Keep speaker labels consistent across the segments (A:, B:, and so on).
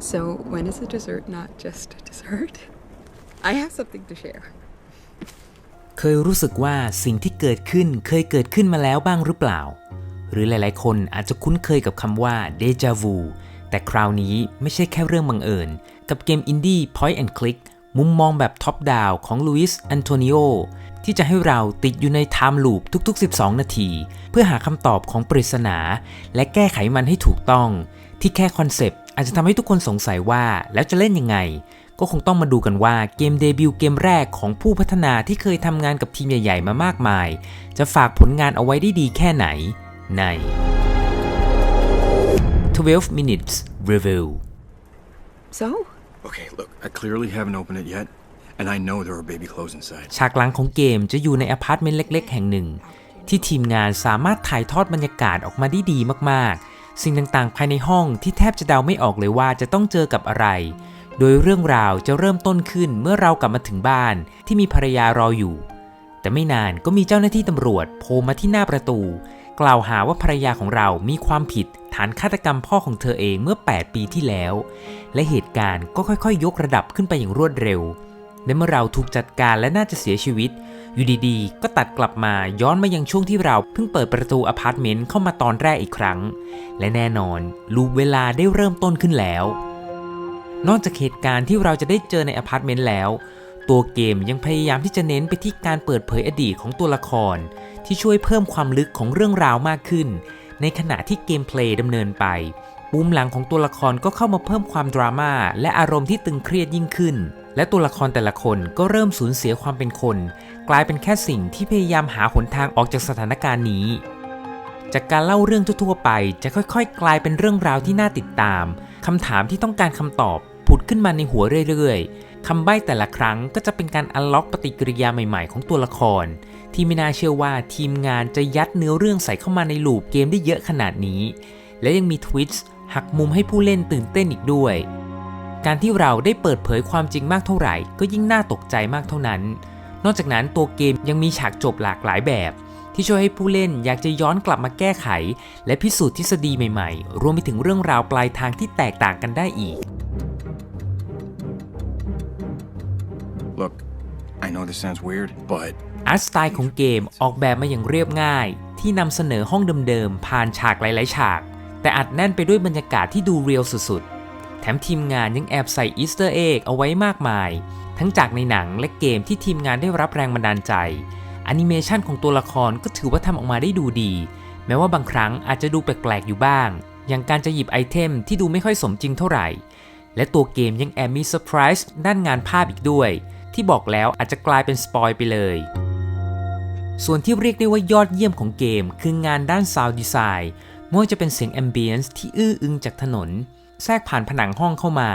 A: So, when is a dessert not just a dessert? I have something to share.
B: เคยรู้สึกว่าสิ่งที่เกิดขึ้นเคยเกิดขึ้นมาแล้วบ้างหรือเปล่า หรือหลายๆ คนอาจจะคุ้นเคยกับคำว่า deja vu แต่คราวนี้ไม่ใช่แค่เรื่องบังเอิญ กับเกมอินดี้ point and click มุมมองแบบท็อปดาวของลุยส์อันโทนิโอที่จะให้เราติดอยู่ในไทม์ลูปทุกๆ 12 นาที เพื่อหาคำตอบของปริศนา และแก้ไขมันให้ถูกต้อง ที่แค่คอนเซปต์ อาจจะทำให้ทุกคนสงสัยว่าแล้วจะเล่นยังไง ก็คงต้องมาดูกันว่าเกมเดบิวต์เกมแรกของผู้พัฒนาที่เคยทำงานกับทีมใหญ่ๆมามากมาย จะฝากผลงานเอาไว้ได้ดีแค่ไหนใน 12 minutes review
A: So,
C: Okay, look, I clearly haven't opened it yet, and I know there are baby clothes inside.
B: ฉากหลังของเกมจะอยู่ในอพาร์ตเมนต์เล็ก ๆ แห่งหนึ่ง ที่ทีมงานสามารถถ่ายทอดบรรยากาศออกมาได้ดีมากๆ สิ่งต่างๆ ภายในห้องที่แทบจะเดาไม่ออกเลยว่าจะต้องเจอกับอะไร โดยเรื่องราวจะเริ่มต้นขึ้นเมื่อเรากลับมาถึงบ้านที่มีภรรยารออยู่ แต่ไม่นานก็มีเจ้าหน้าที่ตำรวจโผล่มาที่หน้าประตู กล่าวหาว่าภรรยาของเรามีความผิดฐานฆาตกรรมพ่อของเธอเองเมื่อ 8 ปีที่แล้ว และเหตุการณ์ก็ค่อยๆ ยกระดับขึ้นไปอย่างรวดเร็ว และเมื่อเราถูกจัดการและน่าจะเสียชีวิต อยู่ดีๆ ก็ตัดกลับมาย้อนมายังช่วงที่เราเพิ่งเปิดประตูอพาร์ตเมนต์เข้ามาตอนแรกอีกครั้ง และแน่นอนลูปเวลาได้เริ่มต้นขึ้นแล้ว นอกจากเหตุการณ์ที่เราจะได้เจอในอพาร์ตเมนต์แล้ว ตัวเกมยังพยายามที่จะเน้นไปที่การเปิดเผยอดีตของตัวละคร ที่ช่วยเพิ่มความลึกของเรื่องราวมากขึ้น ในขณะที่เกมเพลย์ดำเนินไป ปุ่มหลังของตัวละครก็เข้ามาเพิ่มความดราม่าและอารมณ์ที่ตึงเครียดยิ่งขึ้น และตัวละครแต่ละคนก็เริ่มสูญเสียความเป็นคน กลายเป็นแค่สิ่งที่พยายามหาหนทางออกจากสถานการณ์นี้ จากการเล่าเรื่องทั่วๆไปจะค่อยๆ กลายเป็นเรื่องราวที่น่าติดตามคำถามที่ต้องการคำตอบผุดขึ้นมาในหัวเรื่อยๆคำใบ้แต่ละครั้งก็จะเป็นการอันล็อกปฏิกิริยาใหม่ๆ ของตัวละคร ที่ไม่น่าเชื่อว่าทีมงานจะยัดเนื้อเรื่องใส่เข้ามาในลูปเกมได้เยอะขนาดนี้ และยังมีทวิตส์ หักมุมให้ผู้เล่นตื่นเต้นอีกด้วย การที่เราได้เปิดเผยความจริงมากเท่าไหร่ ก็ยิ่งน่าตกใจมากเท่านั้น นอกจากนั้นตัวเกมยังมีฉากจบหลากหลายแบบ ที่ช่วยให้ผู้เล่นอยากจะย้อนกลับมาแก้ไข และพิสูจน์ทฤษฎีใหม่ๆ รวมไปถึงเรื่องราวปลายทางที่แตกต่างกันได้อีก
C: Look, I know this sounds weird, but
B: อาร์ตสไตล์ของเกมออกแบบมาอย่างเรียบง่าย ที่นำเสนอห้องเดิมๆผ่านฉากหลายๆฉาก แต่อัดแน่นไปด้วยบรรยากาศที่ดูเรียลสุดๆ แถมทีมงานยังแอบใส่อีสเตอร์เอ็กเอาไว้มากมาย ทั้งจากในหนังและเกมที่ทีมงานได้รับแรงบันดาลใจแอนิเมชันของตัวละครก็ถือว่าทำออกมาได้ดูดี แม้ว่าบางครั้งอาจจะดูแปลกๆอยู่บ้าง อย่างการจะหยิบไอเทมที่ดูไม่ค่อยสมจริงเท่าไหร่ และตัวเกมยังแอบมีเซอร์ไพรส์ด้านงานภาพอีกด้วย ที่บอกแล้วอาจจะกลายเป็นสปอยไปเลย ส่วนที่เรียกได้ว่ายอดเยี่ยมของเกมคืองานด้าน Sound Design ไม่ว่าจะเป็นเสียงแอมเบียนซ์ที่อื้ออึงจากถนน แทรกผ่านผนังห้องเข้ามา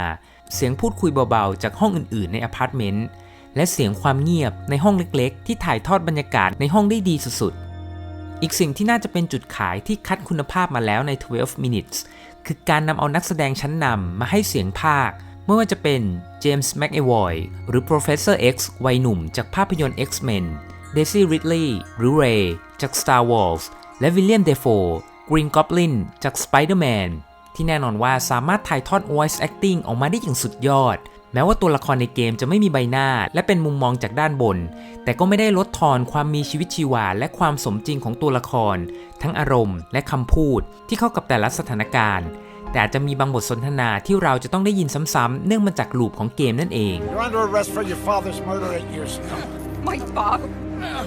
B: เสียงพูดคุยเบาๆ จากห้องอื่นๆ ในอพาร์ตเมนต์ และเสียงความเงียบในห้องเล็กๆ ที่ถ่ายทอดบรรยากาศในห้องได้ดีสุดๆ อีกสิ่งที่น่าจะเป็นจุดขายที่คัดคุณภาพมาแล้วใน 12 minutes คือการนำเอานักแสดงชั้นนำมาให้เสียงภาคไม่ว่าจะเป็นเจมส์แม a เอวอยหรือ Professor X วัยหนุ่มจากภาพยนตร์ X-Men เดซี่ริดลีย์หรือเรย์จาก Star Wars และวิลเลียมเดโฟ Green Goblin จาก Spider-Man ที่แน่นอนว่าสามารถถ่ายทอด voice acting ออกมาได้อย่างสุดยอด แม้ว่าตัวละครในเกมจะไม่มีใบหน้า และเป็นมุมมองจากด้านบน แต่ก็ไม่ได้ลดทอนความมีชีวิตชีวา และความสมจริงของตัวละคร ทั้งอารมณ์ และคำพูดที่เข้ากับแต่ละสถานการณ์ แต่อาจจะมีบางบทสนทนาที่เราจะต้องได้ยินซ้ำๆเนื่องมาจากลูปของเกมนั่นเอง
D: You're under arrest for your father's murder eight years ago.
E: My father?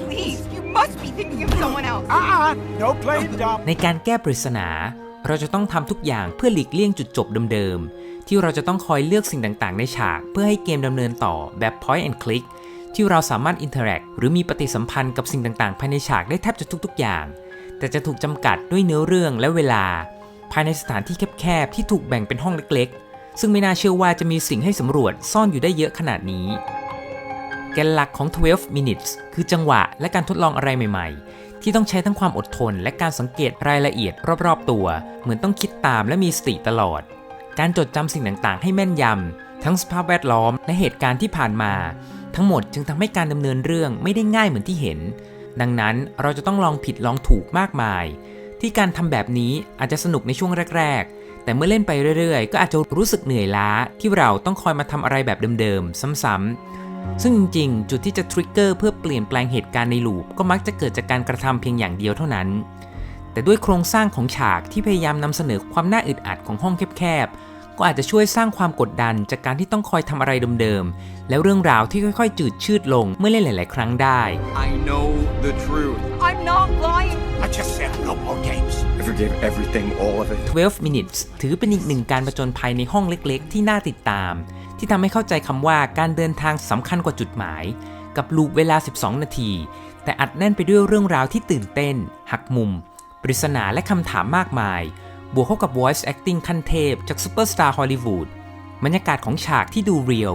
E: Please, you must be thinking of someone else.
D: Uh-uh, no playing dumb.
B: ในการแก้ปริศนา เราจะต้องทำทุกอย่างเพื่อหลีกเลี่ยงจุดจบเดิมๆ ที่เราจะต้องคอยเลือกสิ่งต่างๆ ในฉาก เพื่อให้เกมดำเนินต่อแบบ point and click ที่เราสามารถ interact หรือมีปฏิสัมพันธ์กับสิ่งต่างๆ ภายในฉากได้แทบจะทุกๆ อย่าง แต่จะถูกจำกัดด้วยเนื้อเรื่องและเวลา ภายในสถานที่แคบๆ ที่ถูกแบ่งเป็นห้องเล็กๆ ซึ่งไม่น่าเชื่อว่าจะมีสิ่งให้สำรวจซ่อนอยู่ได้เยอะขนาดนี้ แกนหลักของ 12 minutes คือจังหวะและการทดลองอะไรใหม่ ๆ ที่ต้องใช้ทั้งความอดทน และการสังเกตรายละเอียดรอบๆ ตัว เหมือนต้องคิดตามและมีสติตลอด การจดจำสิ่งต่างๆ ให้แม่นยำทั้งสภาพแวดล้อมและเหตุการณ์ที่ผ่านมา ทั้งหมดจึงทำให้การดำเนินเรื่องไม่ได้ง่ายเหมือนที่เห็น ดังนั้นเราจะต้องลองผิดลองถูกมากมาย ที่การทำแบบนี้อาจจะสนุกในช่วงแรก ๆแต่เมื่อเล่นไปเรื่อยๆ ก็อาจจะรู้สึกเหนื่อยล้าที่เราต้องคอยมาทำอะไรแบบเดิมๆ ซ้ำๆ ซึ่งจริงๆจุดที่จะทริกเกอร์เพื่อเปลี่ยนแปลงเหตุการณ์ในลูปก็มักจะเกิดจากการกระทำเพียงอย่างเดียวเท่านั้น แต่ด้วยโครงสร้างของฉากที่พยายามนำเสนอความน่าอึดอัดของห้องแคบๆ ก็อาจจะช่วยสร้างความกดดันจากการที่ต้องคอยทำอะไรเดิมๆ แล้วเรื่องราวที่ค่อยๆ จืดชืดลงเมื่อเล่นหลาย ๆ ครั้งได้
C: I know the truth.
E: I'm not lying.
D: I just said no more games.
C: I forgave everything, all of it.
B: 12 minutes ถือเป็นอีกหนึ่งการประจนภัยในห้องเล็ก ๆ ที่น่าติดตาม ที่ทำให้เข้าใจคำว่าการเดินทางสำคัญกว่าจุดหมาย กับลูปเวลา 12 นาที แต่อัดแน่นไปด้วยเรื่องราวที่ตื่นเต้น หักมุม ปริศนาและคำถามมากมาย บวกเข้ากับ voice acting ขั้นเทพ จากซูเปอร์สตาร์ฮอลลีวูดบรรยากาศของฉากที่ดูเรียล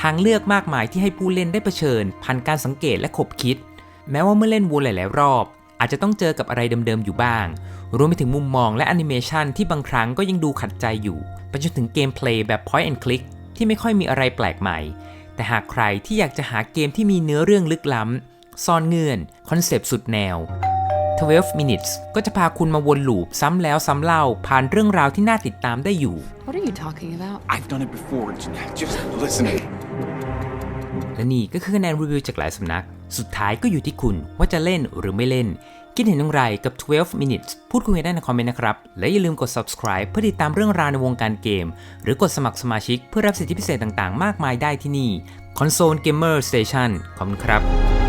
B: ทางเลือกมากมายที่ให้ผู้เล่นได้เผชิญผ่านการสังเกตและขบคิด แม้ว่าเมื่อเล่นวนหลาย ๆ รอบ อาจจะต้องเจอกับอะไรเดิม ๆ อยู่บ้าง รวมไปถึงมุมมองและแอนิเมชันที่บางครั้งก็ยังดูขัดใจอยู่ ไปจนถึงเกมเพลย์แบบ point and click ที่ไม่ค่อยมีอะไรแปลกใหม่ แต่หากใครที่อยากจะหาเกมที่มีเนื้อเรื่องลึกล้ำ ซ่อนเงื่อน คอนเซปต์สุดแนว 12 minutes ก็จะพาคุณมาวนลูปซ้ำแล้วซ้ำเล่าผ่านเรื่องราวที่น่าติดตามได้อยู่
A: What are you talking about?
C: I've done it before. J- Just listen.
B: และนี่ก็คือคะแนนรีวิวจากหลายสำนัก สุดท้ายก็อยู่ที่คุณว่าจะเล่นหรือไม่เล่น คิดเห็นอย่างไรกับ 12 minutes พูดคุยกันได้ในคอมเมนต์นะครับ และอย่าลืมกด subscribe เพื่อติดตามเรื่องราวในวงการเกม หรือกดสมัครสมาชิกเพื่อรับสิทธิพิเศษต่างๆ มากมายได้ที่นี่ Console Gamer Station ขอบคุณครับ